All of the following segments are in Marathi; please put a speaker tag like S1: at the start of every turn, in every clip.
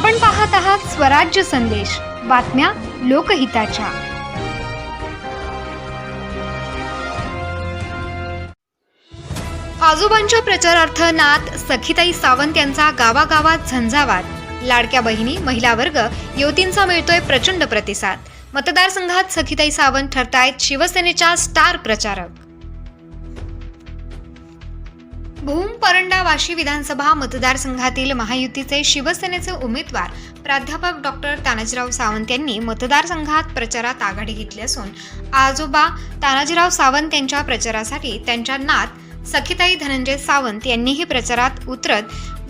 S1: आपण पाहत आहात स्वराज्य संदेश. बातम्या लोकहिताच्या. आजोबांच्या प्रचारार्थ नाथ सखीताई सावंत यांचा गावागावात झंझावात. लाडक्या बहिणी महिला वर्ग युवतींचा मिळतोय प्रचंड प्रतिसाद. मतदारसंघात सखीताई सावंत ठरतायत शिवसेनेच्या स्टार प्रचारक. भूम परंडा वाशी विधानसभा मतदारसंघातील महायुतीचे शिवसेनेचे उमेदवार प्राध्यापक डॉक्टर तानाजीराव सावंत यांनी मतदारसंघात प्रचारात आघाडी घेतली असून आजोबा तानाजीराव सावंत यांच्या प्रचारासाठी त्यांच्या नात सखिताई धनंजय सावंत यांनीही प्रचारात उतरत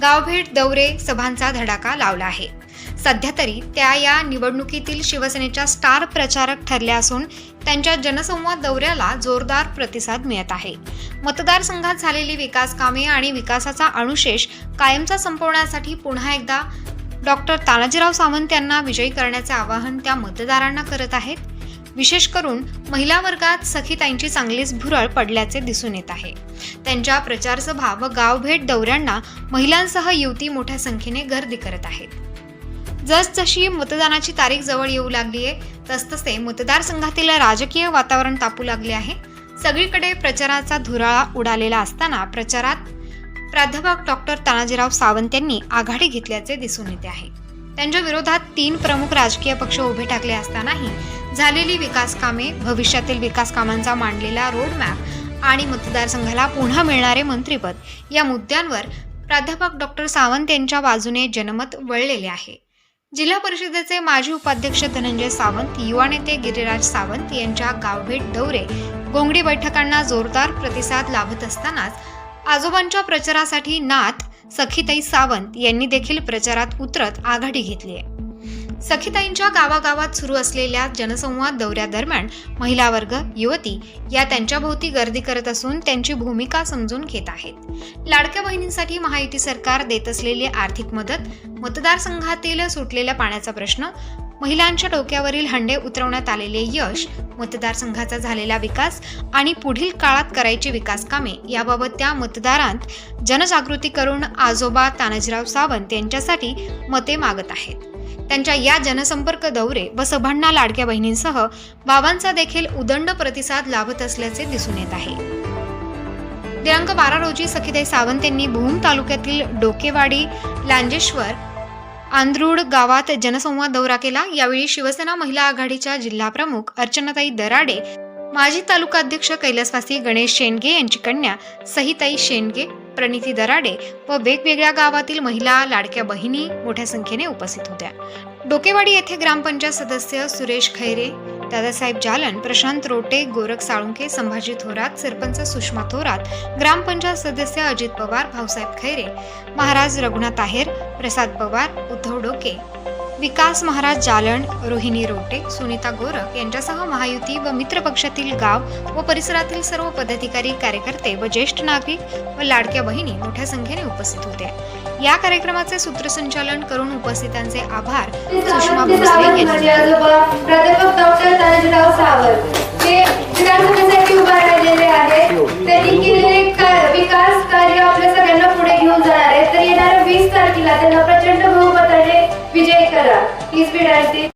S1: गावभेट दौरे सभांचा धडाका लावला आहे. सध्या तरी त्या या निवडणुकीतील शिवसेनेच्या स्टार प्रचारक ठरल्या असून त्यांच्या जनसंवाद दौऱ्याला जोरदार प्रतिसाद मिळत आहे. मतदारसंघात झालेली विकास कामे आणि विकासाचा अनुशेष कायमचा संपवण्यासाठी पुन्हा एकदा डॉक्टर तानाजीराव सावंत यांना विजयी करण्याचे आवाहन त्या मतदारांना करत आहेत. विशेष करून महिला वर्गात सखीताईंची चांगलीच भुरळ पडल्याचे दिसून येत आहे. त्यांच्या प्रचारसभा व गावभेट दौऱ्यांना महिलांसह युवती मोठ्या संख्येने गर्दी करत आहेत. जसजशी मतदानाची तारीख जवळ येऊ लागली आहे तसतसे मतदारसंघातील राजकीय वातावरण तापू लागले आहे. सगळीकडे प्रचाराचा धुराळा उडालेला असताना प्रचारात प्राध्यापक डॉक्टर तानाजीराव सावंत यांनी आघाडी घेतल्याचे दिसून येते आहे. त्यांच्या विरोधात तीन प्रमुख राजकीय पक्ष उभे ठाकले असतानाही झालेली विकास कामे भविष्यातील विकास कामांचा मांडलेला रोडमॅप आणि मतदारसंघाला पुन्हा मिळणारे मंत्रिपद या मुद्द्यांवर प्राध्यापक डॉक्टर सावंत यांच्या बाजूने जनमत वळलेले आहे. जिल्हा परिषदेचे माजी उपाध्यक्ष धनंजय सावंत युवा नेते गिरिराज सावंत यांच्या गावभेट दौरे गोंगडी बैठकांना जोरदार प्रतिसाद लाभत असतानाच आजोबांच्या प्रचारासाठी नाथ सखीताई सावंत यांनी देखील प्रचारात उतरत आघाडी घेतली आहे. सखीताईंच्या गावागावात सुरू असलेल्या जनसंवाद दौऱ्यादरम्यान महिला वर्ग युवती या त्यांच्याभोवती गर्दी करत असून त्यांची भूमिका समजून घेत आहेत. लाडक्या बहिणींसाठी महायुती सरकार देत असलेली आर्थिक मदत मतदारसंघातील सुटलेल्या पाण्याचा प्रश्न महिलांच्या डोक्यावरील हंडे उतरवण्यात आलेले यश मतदारसंघाचा झालेला विकास आणि पुढील काळात करायची विकास कामे याबाबत त्या मतदारांत जनजागृती करून आजोबा तानाजीराव सावंत यांच्यासाठी मते मागत आहेत. त्यांच्या या जनसंपर्क दौरे व सभांना लाडक्या बहिणींसह बाबांचा देखील उदंड प्रतिसाद लाभत असल्याचे दिसून येत आहे. दिनांक बारा रोजी सखीताई सावंत यांनी भूम तालुक्यातील डोकेवाडी लांजेश्वर आंध्रुड गावात जनसंवाद दौरा केला. यावेळी शिवसेना महिला आघाडीच्या जिल्हाप्रमुख अर्चनाताई दराडे माजी तालुका अध्यक्ष कैलासवासी गणेश शेंडगे यांची कन्या सहिताई शेंडगे प्रणिती दराडे व वेगवेगळ्या गावातील महिला लाडक्या बहिणी मोठ्या संख्येने उपस्थित होत्या. डोकेवाडी येथे ग्रामपंचायत सदस्य सुरेश खैरे दादासाहेब जालन प्रशांत रोटे गोरख साळुंके संभाजी थोरात सरपंच सुषमा थोरात ग्रामपंचायत सदस्य अजित पवार भाऊसाहेब खैरे महाराज रघुनाथ आहेर प्रसाद पवार उद्धव डोके. विकास महाराज जालन रोहिणी रोटे सुनीता गोरख यांच्यासह महायुती व मित्रपक्षातील गाव व परिसरातील सर्व पदाधिकारी कार्यकर्ते व ज्येष्ठ नागरिक व लाडक्या बहिणी मोठ्या संख्येने उपस्थित होत्या. या कार्यक्रमाचे सूत्रसंचालन करून उपस्थितांचे आभार. सुषमा भोसले यांनी
S2: आहे ती